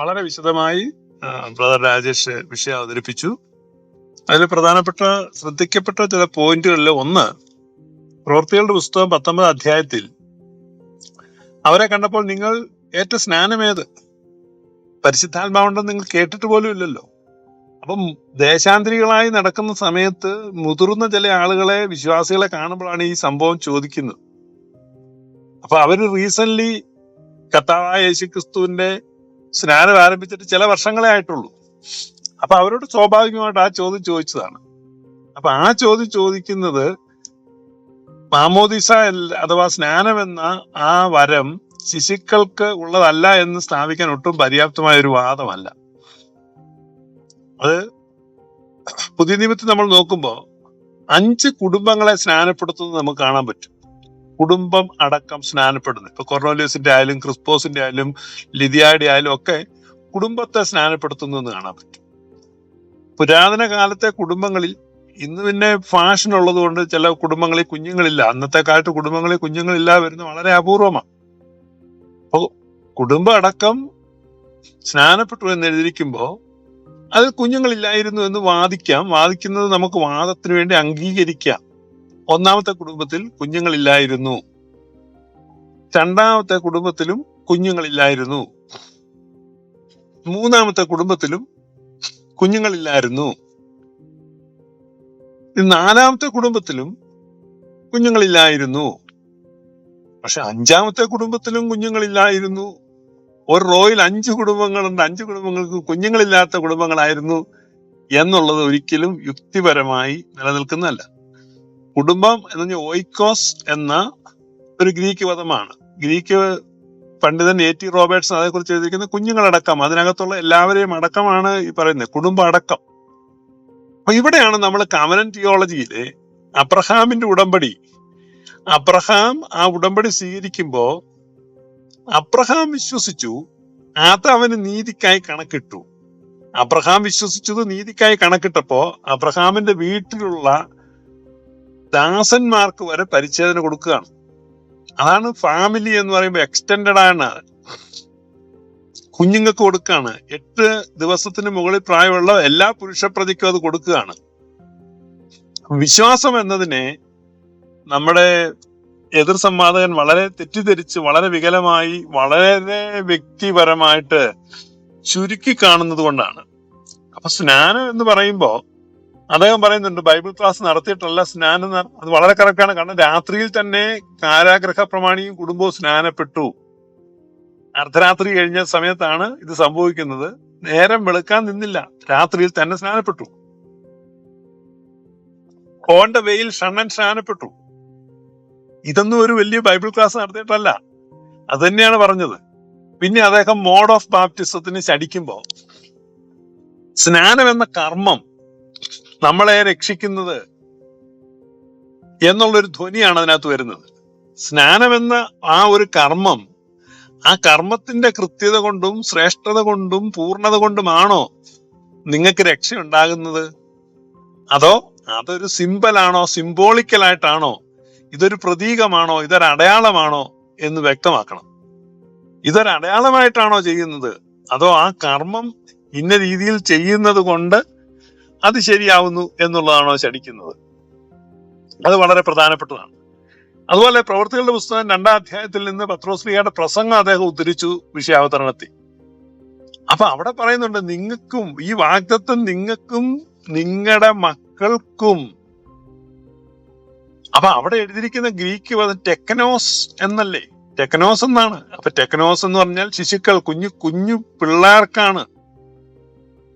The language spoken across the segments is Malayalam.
വളരെ വിശദമായി ബ്രദർ രാജേഷ് വിഷയം അവതരിപ്പിച്ചു. അതിൽ പ്രധാനപ്പെട്ട ശ്രദ്ധിക്കപ്പെട്ട ചില പോയിന്റുകളിൽ ഒന്ന് പ്രവൃത്തികളുടെ പുസ്തകം പത്തൊമ്പത് അധ്യായത്തിൽ അവരെ കണ്ടപ്പോൾ നിങ്ങൾ ഏറ്റ സ്നാനമേത് പരിശുദ്ധാത്മാവുണ്ടെന്ന് നിങ്ങൾ കേട്ടിട്ട് പോലും ഇല്ലല്ലോ. അപ്പം ദേശാന്തരികളായി നടക്കുന്ന സമയത്ത് മുതിർന്ന ചില ആളുകളെ വിശ്വാസികളെ കാണുമ്പോഴാണ് ഈ സംഭവം ചോദിക്കുന്നത്. അപ്പൊ അവർ റീസെന്റ് കർത്താവായ യേശുക്രിസ്തുവിന്റെ സ്നാനം ആരംഭിച്ചിട്ട് ചില വർഷങ്ങളെ ആയിട്ടുള്ളൂ. അപ്പൊ അവരോട് സ്വാഭാവികമായിട്ട് ആ ചോദ്യം ചോദിച്ചതാണ്. അപ്പൊ ആ ചോദ്യം ചോദിക്കുന്നത് മാമോദിസ അഥവാ സ്നാനം എന്ന ആ വരം ശിശുക്കൾക്ക് ഉള്ളതല്ല എന്ന് സ്ഥാപിക്കാൻ ഒട്ടും പര്യാപ്തമായ ഒരു വാദമല്ല. അത് പുതിയ നിയമത്തിൽ നമ്മൾ നോക്കുമ്പോൾ അഞ്ച് കുടുംബങ്ങളെ സ്നാനപ്പെടുത്തുന്നത് നമുക്ക് കാണാൻ പറ്റും. കുടുംബം അടക്കം സ്നാനപ്പെടുന്നത് ഇപ്പൊ കൊറോലിയസിന്റെ ആയാലും ക്രിസ്പോസിന്റെ ആയാലും ലിതിയായുടെ ആയാലും ഒക്കെ കുടുംബത്തെ സ്നാനപ്പെടുത്തുന്നത് കാണാൻ പറ്റും. പുരാതന കാലത്തെ കുടുംബങ്ങളിൽ ഇന്ന് പിന്നെ ഫാഷൻ ഉള്ളത് കൊണ്ട് ചില കുടുംബങ്ങളിൽ കുഞ്ഞുങ്ങളില്ല. അന്നത്തെ കാലത്ത് കുടുംബങ്ങളിൽ കുഞ്ഞുങ്ങളില്ല വരുന്നത് വളരെ അപൂർവമാണ്. അപ്പൊ കുടുംബം അടക്കം സ്നാനപ്പെട്ടു എന്ന് എഴുതിയിരിക്കുമ്പോ അത് കുഞ്ഞുങ്ങളില്ലായിരുന്നു എന്ന് വാദിക്കാം. വാദിക്കുന്നത് നമുക്ക് വാദത്തിന് വേണ്ടി അംഗീകരിക്കാം. ഒന്നാമത്തെ കുടുംബത്തിൽ കുഞ്ഞുങ്ങളില്ലായിരുന്നു. രണ്ടാമത്തെ കുടുംബത്തിലും കുഞ്ഞുങ്ങളില്ലായിരുന്നു. മൂന്നാമത്തെ കുടുംബത്തിലും കുഞ്ഞുങ്ങളില്ലായിരുന്നു. നാലാമത്തെ കുടുംബത്തിലും കുഞ്ഞുങ്ങളില്ലായിരുന്നു. പക്ഷെ അഞ്ചാമത്തെ കുടുംബത്തിലും കുഞ്ഞുങ്ങളില്ലായിരുന്നു. ഒരു റോയിൽ അഞ്ച് കുടുംബങ്ങളുണ്ട് അഞ്ച് കുടുംബങ്ങൾക്ക് കുഞ്ഞുങ്ങളില്ലാത്ത കുടുംബങ്ങളായിരുന്നു എന്നുള്ളത് ഒരിക്കലും യുക്തിപരമായി നിലനിൽക്കുന്നതല്ല. കുടുംബം എന്ന് ഓയിക്കോസ് എന്ന ഒരു ഗ്രീക്ക് പദമാണ്. ഗ്രീക്ക് പണ്ഡിതൻ എ ടി റോബർട്ട്സ് അതേക്കുറിച്ച് എഴുതിയിരിക്കുന്ന കുഞ്ഞുങ്ങളടക്കം അതിനകത്തുള്ള എല്ലാവരെയും അടക്കമാണ് ഈ പറയുന്നത് കുടുംബ അടക്കം. അപ്പൊ ഇവിടെയാണ് നമ്മൾ കമനൻ തിയോളജിയിലെ അബ്രഹാമിന്റെ ഉടമ്പടി. അബ്രഹാം ആ ഉടമ്പടി സ്വീകരിക്കുമ്പോ അബ്രഹാം വിശ്വസിച്ചു അത് അവന് നീതിക്കായി കണക്കിട്ടു. അബ്രഹാം വിശ്വസിച്ചത് നീതിക്കായി കണക്കിട്ടപ്പോ അബ്രഹാമിന്റെ വീട്ടിലുള്ള ദാസന്മാർക്ക് വരെ പരിച്ഛേദന കൊടുക്കുകയാണ്. അതാണ് ഫാമിലി എന്ന് പറയുമ്പോൾ എക്സ്റ്റെൻഡഡ് ആണ്. കുഞ്ഞുങ്ങൾക്ക് കൊടുക്കുകയാണ്. എട്ട് ദിവസത്തിന് മുകളിൽ പ്രായമുള്ള എല്ലാ പുരുഷ പ്രതിക്കും അത് കൊടുക്കുകയാണ്. വിശ്വാസം എന്നതിനെ നമ്മുടെ എതിർ സംവാദകൻ വളരെ തെറ്റിദ്ധരിച്ച് വളരെ വികലമായി വളരെ വ്യക്തിപരമായിട്ട് ചുരുക്കി കാണുന്നത് കൊണ്ടാണ്. അപ്പൊ സ്നാനം എന്ന് പറയുമ്പോ അദ്ദേഹം പറയുന്നുണ്ട് ബൈബിൾ ക്ലാസ് നടത്തിയിട്ടല്ല സ്നാനം അത് വളരെ കറക്റ്റാണ് കാരണം രാത്രിയിൽ തന്നെ കാരാഗ്രഹ പ്രമാണിയും കുടുംബവും സ്നാനപ്പെട്ടു. അർദ്ധരാത്രി കഴിഞ്ഞ സമയത്താണ് ഇത് സംഭവിക്കുന്നത്. നേരം വെളുക്കാൻ നിന്നില്ല. രാത്രിയിൽ തന്നെ സ്നാനപ്പെട്ടു. ഓണ്ട വെയിൽ ഷണ്ണൻ സ്നാനപ്പെട്ടു. ഇതൊന്നും ഒരു വലിയ ബൈബിൾ ക്ലാസ് നടത്തിയിട്ടല്ല. അത് തന്നെയാണ് പറഞ്ഞത്. പിന്നെ അദ്ദേഹം മോഡ് ഓഫ് ബാപ്റ്റിസത്തിന് ശടിക്കുമ്പോ സ്നാനം എന്ന കർമ്മം നമ്മളെ രക്ഷിക്കുന്നത് എന്നുള്ളൊരു ധ്വനിയാണ് അതിനകത്ത് വരുന്നത്. സ്നാനമെന്ന ആ ഒരു കർമ്മം ആ കർമ്മത്തിന്റെ കൃത്യത കൊണ്ടും ശ്രേഷ്ഠത കൊണ്ടും പൂർണത കൊണ്ടുമാണോ നിങ്ങൾക്ക് രക്ഷ ഉണ്ടാകുന്നത് അതോ അതൊരു സിമ്പലാണോ സിംബോളിക്കലായിട്ടാണോ ഇതൊരു പ്രതീകമാണോ ഇതൊരു അടയാളമാണോ എന്ന് വ്യക്തമാക്കണം. ഇതൊരു അടയാളമായിട്ടാണോ ചെയ്യുന്നത്? അതോ ആ കർമ്മം ഇന്ന രീതിയിൽ ചെയ്യുന്നത് കൊണ്ട് അത് ശരിയാവുന്നു എന്നുള്ളതാണോ ശടിക്കുന്നത് അത് വളരെ പ്രധാനപ്പെട്ടതാണ്. അതുപോലെ പ്രവർത്തികളുടെ പുസ്തകം രണ്ടാം അധ്യായത്തിൽ നിന്ന് പത്രോസ്ലിയുടെ പ്രസംഗം അദ്ദേഹം ഉദ്ധരിച്ചു വിഷയാവതരണത്തിൽ. അപ്പൊ അവിടെ പറയുന്നുണ്ട് നിങ്ങൾക്കും ഈ വാഗ്ദത്വം നിങ്ങൾക്കും നിങ്ങളുടെ മക്കൾക്കും. അപ്പൊ അവിടെ എഴുതിയിരിക്കുന്ന ഗ്രീക്ക് പദം ടെക്കനോസ് എന്നല്ലേ? ടെക്നോസ് എന്നാണ്. അപ്പൊ ടെക്നോസ് എന്ന് പറഞ്ഞാൽ ശിശുക്കൾ കുഞ്ഞു കുഞ്ഞു പിള്ളേർക്കാണ്.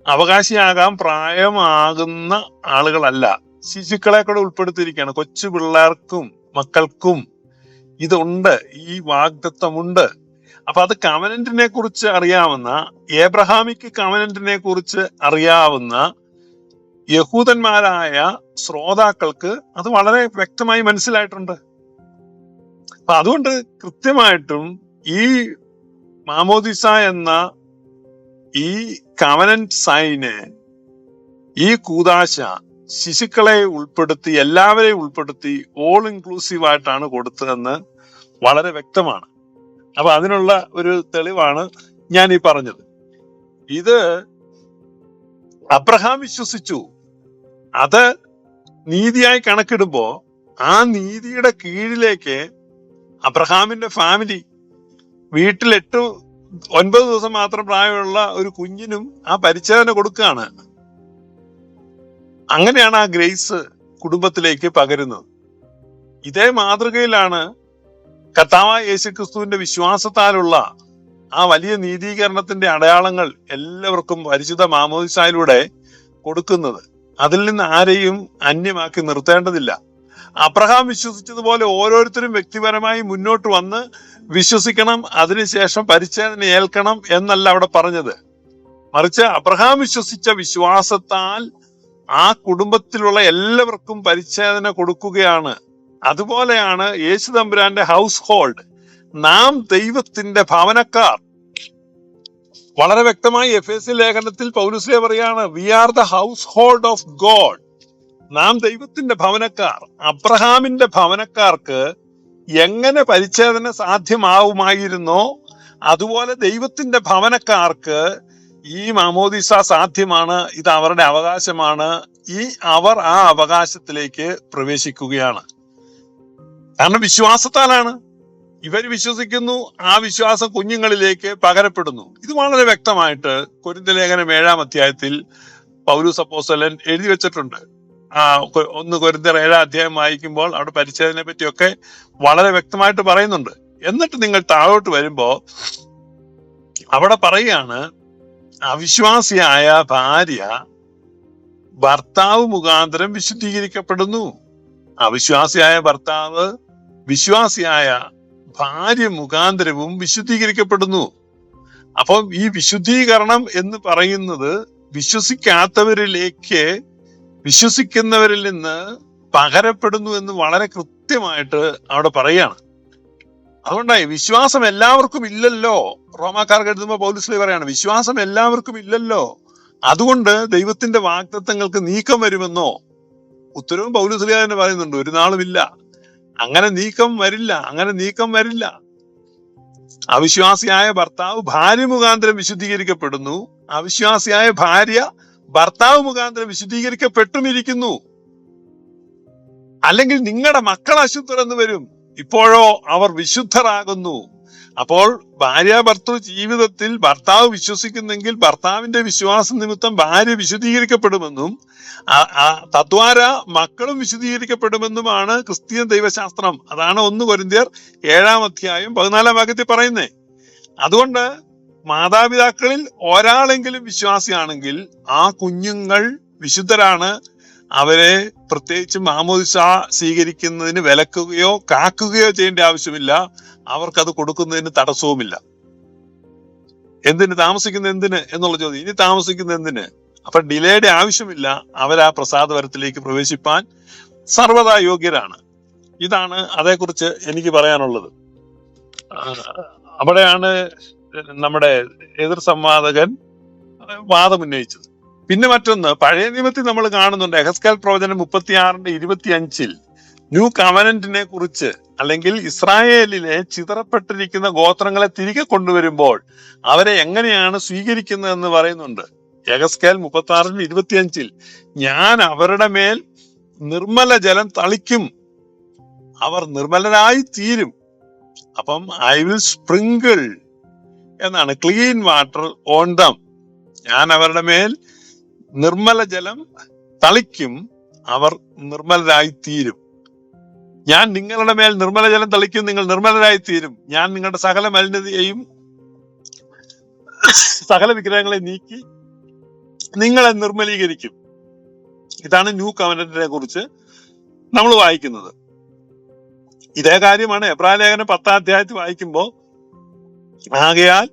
അവകാശിയാകാൻ പ്രായമാകുന്ന ആളുകളല്ല. ശിശുക്കളെ കൂടെ ഉൾപ്പെടുത്തിയിരിക്കുകയാണ്. കൊച്ചു പിള്ളേർക്കും മക്കൾക്കും ഇതുണ്ട് ഈ വാഗ്ദത്വമുണ്ട് അപ്പൊ അത് കവനന്റിനെ കുറിച്ച് അറിയാവുന്ന ഏബ്രഹാമിക്ക് കവനന്റിനെ കുറിച്ച് അറിയാവുന്ന യഹൂദന്മാരായ ശ്രോതാക്കൾക്ക് അത് വളരെ വ്യക്തമായി മനസ്സിലായിട്ടുണ്ട്. അപ്പൊ അതുകൊണ്ട് കൃത്യമായിട്ടും ഈ മാമോദിസ എന്ന ഈ കവനന്റ് സൈന് ഈ കൂതാശ ശിശുക്കളെ ഉൾപ്പെടുത്തി എല്ലാവരെയും ഉൾപ്പെടുത്തി ഓൾ ഇൻക്ലൂസീവ് ആയിട്ടാണ് കൊടുത്തതെന്ന് വളരെ വ്യക്തമാണ്. അപ്പൊ അതിനുള്ള ഒരു തെളിവാണ് ഞാൻ ഈ പറഞ്ഞത്. ഇത് അബ്രഹാം വിശ്വസിച്ചു. അത് നീതിയായി കണക്കിടുമ്പോ ആ നീതിയുടെ കീഴിലേക്ക് അബ്രഹാമിന്റെ ഫാമിലി വീട്ടിൽ ഒൻപത് ദിവസം മാത്രം പ്രായമുള്ള ഒരു കുഞ്ഞിനും ആ പരിചേദന കൊടുക്കുകയാണ്. അങ്ങനെയാണ് ആ ഗ്രേസ് കുടുംബത്തിലേക്ക് പകരുന്നത്. ഇതേ മാതൃകയിലാണ് കർത്താവായ യേശുക്രിസ്തുവിന്റെ വിശ്വാസത്താലുള്ള ആ വലിയ നീതീകരണത്തിന്റെ അടയാളങ്ങൾ എല്ലാവർക്കും പരിചിത മാമോദിസായിലൂടെ കൊടുക്കുന്നത്. അതിൽ നിന്ന് ആരെയും അന്യമാക്കി നിർത്തേണ്ടതില്ല. അബ്രഹാം വിശ്വസിച്ചതുപോലെ ഓരോരുത്തരും വ്യക്തിപരമായി മുന്നോട്ട് വന്ന് വിശ്വസിക്കണം അതിനുശേഷം പരിച്ഛേദന ഏൽക്കണം എന്നല്ല അവിടെ പറഞ്ഞത്. മറിച്ച് അബ്രഹാം വിശ്വസിച്ച വിശ്വാസത്താൽ ആ കുടുംബത്തിലുള്ള എല്ലാവർക്കും പരിച്ഛേദന കൊടുക്കുകയാണ്. അതുപോലെയാണ് യേശു തമ്പുരാന്റെ ഹൗസ് ഹോൾഡ് നാം ദൈവത്തിന്റെ ഭവനക്കാർ. വളരെ വ്യക്തമായി എഫ് എസ് ലേഖനത്തിൽ പൗലുസ്ലേ പറയാണ് we are the household of God നാം ദൈവത്തിന്റെ ഭവനക്കാർ. അബ്രഹാമിന്റെ ഭവനക്കാർക്ക് എങ്ങനെ പരിച്ഛേദന സാധ്യമാവുമായിരുന്നോ അതുപോലെ ദൈവത്തിന്റെ ഭവനക്കാർക്ക് ഈ മാമോദിസ സാധ്യമാണ് ഇത് അവരുടെ അവകാശമാണ് ഈ അവർ ആ അവകാശത്തിലേക്ക് പ്രവേശിക്കുകയാണ്. കാരണം വിശ്വാസത്താലാണ്. ഇവർ വിശ്വസിക്കുന്നു ആ വിശ്വാസം കുഞ്ഞുങ്ങളിലേക്ക് പകരപ്പെടുന്നു. ഇത് വളരെ വ്യക്തമായിട്ട് കുരുന്തലേഖനം ഏഴാം അധ്യായത്തിൽ പൗലൂസ് അപ്പോസ്തലൻ എഴുതി വെച്ചിട്ടുണ്ട്. ഒന്ന് കൊരിന്തർ ഏഴാം അധ്യായം വായിക്കുമ്പോൾ അവിടെ പരിച്ഛേദനെ പറ്റിയൊക്കെ വളരെ വ്യക്തമായിട്ട് പറയുന്നുണ്ട്. എന്നിട്ട് നിങ്ങൾ താഴോട്ട് വരുമ്പോ അവിടെ പറയുകയാണ് അവിശ്വാസിയായ ഭാര്യ ഭർത്താവ് മുഖാന്തരം വിശുദ്ധീകരിക്കപ്പെടുന്നു. അവിശ്വാസിയായ ഭർത്താവ് വിശ്വാസിയായ ഭാര്യ മുഖാന്തരവും വിശുദ്ധീകരിക്കപ്പെടുന്നു. അപ്പം ഈ വിശുദ്ധീകരണം എന്ന് പറയുന്നത് വിശ്വസിക്കാത്തവരിലേക്ക് വിശ്വസിക്കുന്നവരിൽ നിന്ന് പകരപ്പെടുന്നു എന്ന് വളരെ കൃത്യമായിട്ട് അവിടെ പറയാണ് അതുകൊണ്ടായി വിശ്വാസം എല്ലാവർക്കും ഇല്ലല്ലോ. റോമാക്കാർക്ക് എഴുതുമ്പോൾ പൗലുസ്ലി പറയാണ് വിശ്വാസം എല്ലാവർക്കും ഇല്ലല്ലോ. അതുകൊണ്ട് ദൈവത്തിന്റെ വാഗ്ദത്തങ്ങൾക്ക് നീക്കം വരുമെന്നോ? ഉത്തരവും പൗലുസ്ലിയ തന്നെ പറയുന്നുണ്ട് ഒരു നാളുമില്ല അങ്ങനെ നീക്കം വരില്ല അങ്ങനെ നീക്കം വരില്ല. അവിശ്വാസിയായ ഭർത്താവ് ഭാര്യ മുഖാന്തരം വിശുദ്ധീകരിക്കപ്പെടുന്നു. അവിശ്വാസിയായ ഭാര്യ ഭർത്താവ് മുഖാന്തരം വിശുദ്ധീകരിക്കപ്പെട്ടുമിരിക്കുന്നു. അല്ലെങ്കിൽ നിങ്ങളുടെ മക്കൾ അശുദ്ധർ എന്ന് വരും. ഇപ്പോഴോ അവർ വിശുദ്ധരാകുന്നു. അപ്പോൾ ഭാര്യ ഭർത്തൃ ജീവിതത്തിൽ ഭർത്താവ് വിശ്വസിക്കുന്നെങ്കിൽ ഭർത്താവിന്റെ വിശ്വാസം നിമിത്തം ഭാര്യ വിശുദ്ധീകരിക്കപ്പെടുമെന്നും തദ്വാര മക്കളും വിശുദ്ധീകരിക്കപ്പെടുമെന്നുമാണ് ക്രിസ്ത്യൻ ദൈവശാസ്ത്രം. അതാണ് ഒന്ന് കൊരിന്തിയർ ഏഴാം അധ്യായം പതിനാലാം ഭാഗത്തിൽ പറയുന്നത് അതുകൊണ്ട് മാതാപിതാക്കളിൽ ഒരാളെങ്കിലും വിശ്വാസിയാണെങ്കിൽ ആ കുഞ്ഞുങ്ങൾ വിശുദ്ധരാണ്. അവരെ പ്രത്യേകിച്ച് മാമോദിസ സ്വീകരിക്കുന്നതിന് വിലക്കുകയോ കാക്കുകയോ ചെയ്യേണ്ട ആവശ്യമില്ല. അവർക്കത് കൊടുക്കുന്നതിന് തടസ്സവുമില്ല. എന്തിന്? താമസിക്കുന്ന എന്തിന്? എന്നുള്ള ചോദ്യം. ഇനി താമസിക്കുന്ന എന്തിന്? അപ്പൊ ഡിലേയുടെ ആവശ്യമില്ല. അവർ ആ പ്രസാദവരത്തിലേക്ക് പ്രവേശിപ്പാൻ സർവതാ യോഗ്യരാണ്. ഇതാണ് അതേക്കുറിച്ച് എനിക്ക് പറയാനുള്ളത്. അവിടെയാണ് നമ്മുടെ എതിർ സംവാദകൻ വാദമുന്നയിച്ചത് പിന്നെ മറ്റൊന്ന് പഴയ നിയമത്തിൽ നമ്മൾ കാണുന്നുണ്ട് എഹസ്കാൽ പ്രവചനം മുപ്പത്തിയാറിന്റെ ഇരുപത്തി അഞ്ചിൽ ന്യൂ കവനന്റിനെ കുറിച്ച് അല്ലെങ്കിൽ ഇസ്രായേലിലെ ചിതറപ്പെട്ടിരിക്കുന്ന ഗോത്രങ്ങളെ തിരികെ കൊണ്ടുവരുമ്പോൾ അവരെ എങ്ങനെയാണ് സ്വീകരിക്കുന്നതെന്ന് പറയുന്നുണ്ട്. എഹസ്കാൽ മുപ്പത്തി ആറിന് ഇരുപത്തി അഞ്ചിൽ ഞാൻ അവരുടെ മേൽ നിർമ്മല ജലം തളിക്കും. അവർ നിർമ്മലരായി തീരും. അപ്പം ഐ വിൽ സ്പ്രിങ്കിൾ എന്നാണ്. ക്ലീൻ വാട്ടർ ഓൺ ദം ഞാൻ അവരുടെ മേൽ നിർമ്മല ജലം തളിക്കും അവർ നിർമ്മലരായി തീരും. ഞാൻ നിങ്ങളുടെ മേൽ നിർമ്മല ജലം തളിക്കും നിങ്ങൾ നിർമ്മലരായി തീരും. ഞാൻ നിങ്ങളുടെ സകല മലിനതയെയും സകല വിഗ്രഹങ്ങളെ നീക്കി നിങ്ങളെ നിർമ്മലീകരിക്കും. ഇതാണ് ന്യൂ കവനന്റിനെ കുറിച്ച് നമ്മൾ വായിക്കുന്നത്. ഇതേ കാര്യമാണ് എബ്രായ ലേഖനം പത്താം അധ്യായത്തിൽ വായിക്കുമ്പോൾ ആകയാൽ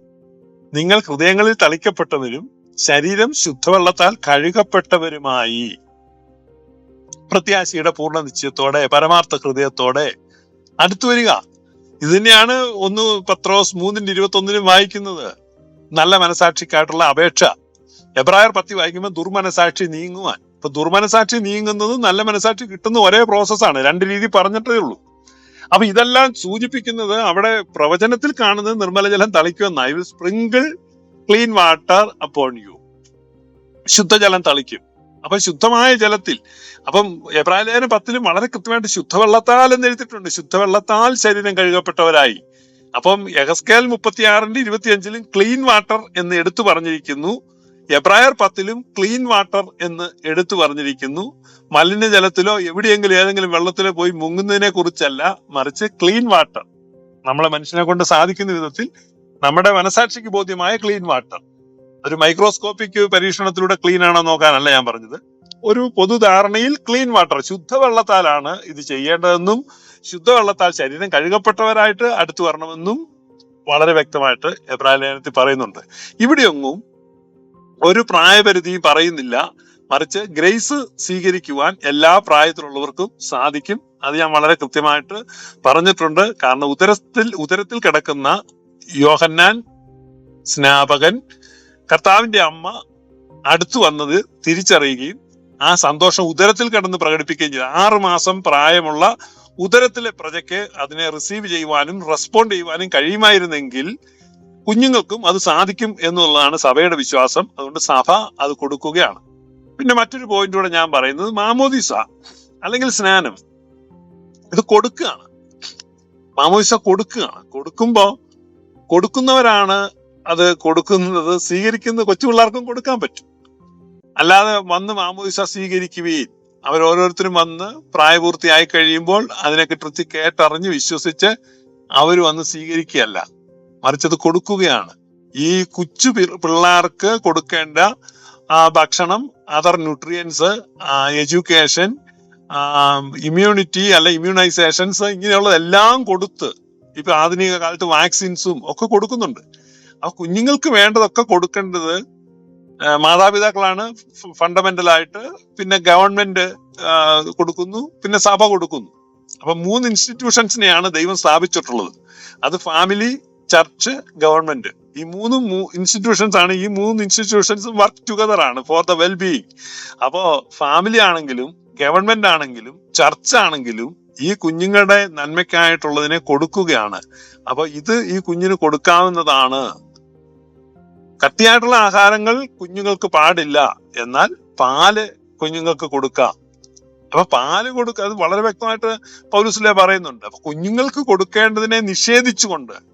നിങ്ങൾ ഹൃദയങ്ങളിൽ തളിക്കപ്പെട്ടവരും ശരീരം ശുദ്ധവെള്ളത്താൽ കഴുകപ്പെട്ടവരുമായി. പ്രത്യാശയുടെ പൂർണ നിശ്ചയത്തോടെ പരമാർത്ഥ ഹൃദയത്തോടെ അടുത്തു വരിക. ഇത് തന്നെയാണ് ഒന്ന് പത്രോസ് മൂന്നിന്റെ ഇരുപത്തി ഒന്നിനും വായിക്കുന്നത്. നല്ല മനസാക്ഷിക്കായിട്ടുള്ള അപേക്ഷ. എബ്രായർ പത്തി വായിക്കുമ്പോൾ ദുർമനസാക്ഷി നീങ്ങുവാൻ. ഇപ്പൊ ദുർമനസാക്ഷി നീങ്ങുന്നതും നല്ല മനസാക്ഷി കിട്ടുന്ന ഒരേ പ്രോസസ്സാണ് രണ്ട് രീതി പറഞ്ഞിട്ടേ ഉള്ളൂ. അപ്പൊ ഇതെല്ലാം സൂചിപ്പിക്കുന്നത് അവിടെ പ്രവചനത്തിൽ കാണുന്നത് നിർമ്മലജലം തളിക്കുമെന്ന് I will sprinkle clean water upon you ശുദ്ധജലം തളിക്കും. അപ്പൊ ശുദ്ധമായ ജലത്തിൽ അപ്പം എബ്രാഹിം പത്തിലും വളരെ കൃത്യമായിട്ട് ശുദ്ധവെള്ളത്താൽ എന്ന് എഴുതിയിട്ടുണ്ട്. ശുദ്ധവെള്ളത്താൽ ശരീരം കഴുകപ്പെട്ടവരായി. അപ്പം യഹസ്കേൽ മുപ്പത്തിയാറിന്റെ ഇരുപത്തിയഞ്ചിലും ക്ലീൻ വാട്ടർ എന്ന് എടുത്തു പറഞ്ഞിരിക്കുന്നു. എബ്രായർ പത്തിലും ക്ലീൻ വാട്ടർ എന്ന് എടുത്തു പറഞ്ഞിരിക്കുന്നു. മലിനജലത്തിലോ എവിടെയെങ്കിലും ഏതെങ്കിലും വെള്ളത്തിലോ പോയി മുങ്ങുന്നതിനെ കുറിച്ചല്ല മറിച്ച് ക്ലീൻ വാട്ടർ. നമ്മളെ മനുഷ്യനെ കൊണ്ട് സാധിക്കുന്ന വിധത്തിൽ നമ്മുടെ മനസാക്ഷിക്ക് ബോധ്യമായ ക്ലീൻ വാട്ടർ. ഒരു മൈക്രോസ്കോപ്പിക് പരീക്ഷണത്തിലൂടെ ക്ലീൻ ആണോ നോക്കാനല്ല ഞാൻ പറഞ്ഞത്. ഒരു പൊതുധാരണയിൽ ക്ലീൻ വാട്ടർ ശുദ്ധവെള്ളത്താലാണ് ഇത് ചെയ്യേണ്ടതെന്നും ശുദ്ധവെള്ളത്താൽ ശരീരം കഴുകപ്പെട്ടവരായിട്ട് അടുത്തു വരണമെന്നും വളരെ വ്യക്തമായിട്ട് എബ്രാഹിം ലേഖനത്തിൽ പറയുന്നുണ്ട്. ഇവിടെയൊന്നും ഒരു പ്രായപരിധിയും പറയുന്നില്ല. മറിച്ച് ഗ്രേസ് സ്വീകരിക്കുവാൻ എല്ലാ പ്രായത്തിലുള്ളവർക്കും സാധിക്കും. അത് ഞാൻ വളരെ കൃത്യമായിട്ട് പറഞ്ഞിട്ടുണ്ട്. കാരണം ഉദരത്തിൽ ഉദരത്തിൽ കിടക്കുന്ന യോഹന്നാൻ സ്നാപകൻ കർത്താവിന്റെ അമ്മ അടുത്തു വന്നത് തിരിച്ചറിയുകയും ആ സന്തോഷം ഉദരത്തിൽ കിടന്ന് പ്രകടിപ്പിക്കുകയും ചെയ്തു. ആറു മാസം പ്രായമുള്ള ഉദരത്തിലെ പ്രജയ്ക്ക് അതിനെ റിസീവ് ചെയ്യുവാനും റെസ്പോണ്ട് ചെയ്യുവാനും കഴിയുമായിരുന്നെങ്കിൽ കുഞ്ഞുങ്ങൾക്കും അത് സാധിക്കും എന്നുള്ളതാണ് സഭയുടെ വിശ്വാസം. അതുകൊണ്ട് സഭ അത് കൊടുക്കുകയാണ്. പിന്നെ മറ്റൊരു പോയിന്റ് കൂടെ ഞാൻ പറയുന്നത് മാമോദിസ അല്ലെങ്കിൽ സ്നാനം. ഇത് കൊടുക്കുകയാണ്. മാമോദിസ കൊടുക്കുകയാണ്. കൊടുക്കുമ്പോൾ കൊടുക്കുന്നവരാണ് അത് കൊടുക്കുന്നത്. സ്വീകരിക്കുന്ന കൊച്ചു പിള്ളേർക്കും കൊടുക്കാൻ പറ്റും. അല്ലാതെ വന്ന് മാമോദിസ സ്വീകരിക്കുകയും അവർ ഓരോരുത്തരും വന്ന് പ്രായപൂർത്തിയായി കഴിയുമ്പോൾ അതിനെ കിട്ടി കേട്ടറിഞ്ഞ് വിശ്വസിച്ച് അവർ വന്ന് സ്വീകരിക്കുകയല്ല. മറിച്ച് അത് കൊടുക്കുകയാണ്. ഈ കൊച്ചു പിള്ളേർക്ക് കൊടുക്കേണ്ട ഭക്ഷണം അതർ ന്യൂട്രിയൻസ് എഡ്യൂക്കേഷൻ ഇമ്മ്യൂണിറ്റി അല്ല ഇമ്മ്യൂണൈസേഷൻസ് ഇങ്ങനെയുള്ളതെല്ലാം കൊടുത്ത് ഇപ്പൊ ആധുനിക കാലത്ത് വാക്സിൻസും ഒക്കെ കൊടുക്കുന്നുണ്ട്. ആ കുഞ്ഞുങ്ങൾക്ക് വേണ്ടതൊക്കെ കൊടുക്കേണ്ടത് മാതാപിതാക്കളാണ് ഫണ്ടമെന്റൽ ആയിട്ട് പിന്നെ ഗവൺമെന്റ് കൊടുക്കുന്നു പിന്നെ സഭ കൊടുക്കുന്നു. അപ്പൊ മൂന്ന് ഇൻസ്റ്റിറ്റ്യൂഷൻസിനെയാണ് ദൈവം സ്ഥാപിച്ചിട്ടുള്ളത്. അത് ഫാമിലി ചർച്ച് ഗവൺമെന്റ്. ഈ മൂന്ന് ഇൻസ്റ്റിറ്റ്യൂഷൻസ് ആണ് ഈ മൂന്ന് ഇൻസ്റ്റിറ്റ്യൂഷൻസ് വർക്ക് ടുഗദർ ആണ് ഫോർ ദ വെൽ ബീയിങ് അപ്പോ ഫാമിലി ആണെങ്കിലും ഗവൺമെന്റ് ആണെങ്കിലും ചർച്ച് ആണെങ്കിലും ഈ കുഞ്ഞുങ്ങളുടെ നന്മയ്ക്കായിട്ടുള്ളതിനെ കൊടുക്കുകയാണ്. അപ്പൊ ഇത് ഈ കുഞ്ഞിന് കൊടുക്കാവുന്നതാണ്. കട്ടിയായിട്ടുള്ള ആഹാരങ്ങൾ കുഞ്ഞുങ്ങൾക്ക് പാടില്ല. എന്നാൽ പാൽ കുഞ്ഞുങ്ങൾക്ക് കൊടുക്കാം. അപ്പൊ പാൽ കൊടുക്കുക അത് വളരെ വ്യക്തമായിട്ട് പൗലുസിലെ പറയുന്നുണ്ട്. അപ്പൊ കുഞ്ഞുങ്ങൾക്ക് കൊടുക്കേണ്ടതിനെ നിഷേധിച്ചുകൊണ്ട്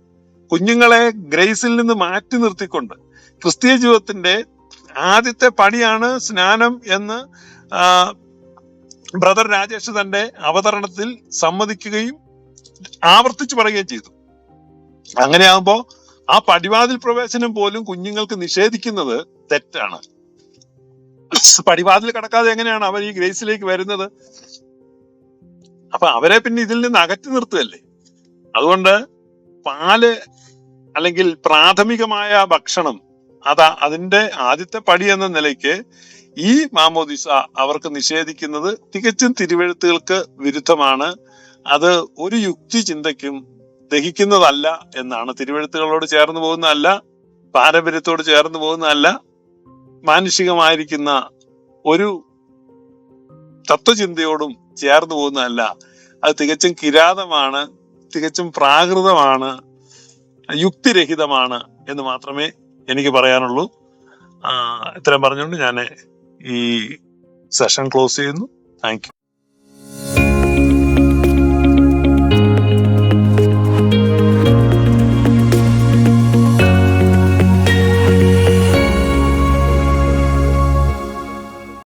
കുഞ്ഞുങ്ങളെ ഗ്രേസിൽ നിന്ന് മാറ്റി നിർത്തിക്കൊണ്ട് ക്രിസ്തീയ ജീവിതത്തിന്റെ ആദ്യത്തെ പടിയാണ് സ്നാനം എന്ന് ബ്രദർ രാജേഷ് തന്റെ അവതരണത്തിൽ സമ്മതിക്കുകയും ആവർത്തിച്ചു പറയുകയും ചെയ്തു. അങ്ങനെയാകുമ്പോ ആ പടിവാതിൽ പ്രവേശനം പോലും കുഞ്ഞുങ്ങൾക്ക് നിഷേധിക്കുന്നത് തെറ്റാണ്. പടിവാതിൽ കടക്കാതെ എങ്ങനെയാണ് അവർ ഈ ഗ്രേസിലേക്ക് വരുന്നത്? അപ്പൊ അവരെ പിന്നെ ഇതിൽ നിന്ന് അകറ്റി നിർത്തുകയല്ലേ? അതുകൊണ്ട് പാൽ അല്ലെങ്കിൽ പ്രാഥമികമായ ഭക്ഷണം അതാ അതിന്റെ ആദ്യത്തെ പടി എന്ന നിലയ്ക്ക് ഈ മാമോദിസ അവർക്ക് നിഷേധിക്കുന്നത് തികച്ചും തിരുവെഴുത്തുകൾക്ക് വിരുദ്ധമാണ്. അത് ഒരു യുക്തി ചിന്തയ്ക്കും ദഹിക്കുന്നതല്ല എന്നാണ്. തിരുവെഴുത്തുകളോട് ചേർന്ന് പോകുന്നതല്ല പാരമ്പര്യത്തോട് ചേർന്ന് പോകുന്നതല്ല മാനുഷികമായിരിക്കുന്ന ഒരു തത്വചിന്തയോടും ചേർന്ന് പോകുന്നതല്ല. അത് തികച്ചും കിരാതമാണ്. തികച്ചും പ്രാകൃതമാണ് യുക്തിരഹിതമാണ് എന്ന് മാത്രമേ എനിക്ക് പറയാനുള്ളൂ. ഇത്രയും പറഞ്ഞുകൊണ്ട് ഞാൻ ഈ സെഷൻ ക്ലോസ് ചെയ്യുന്നു. താങ്ക്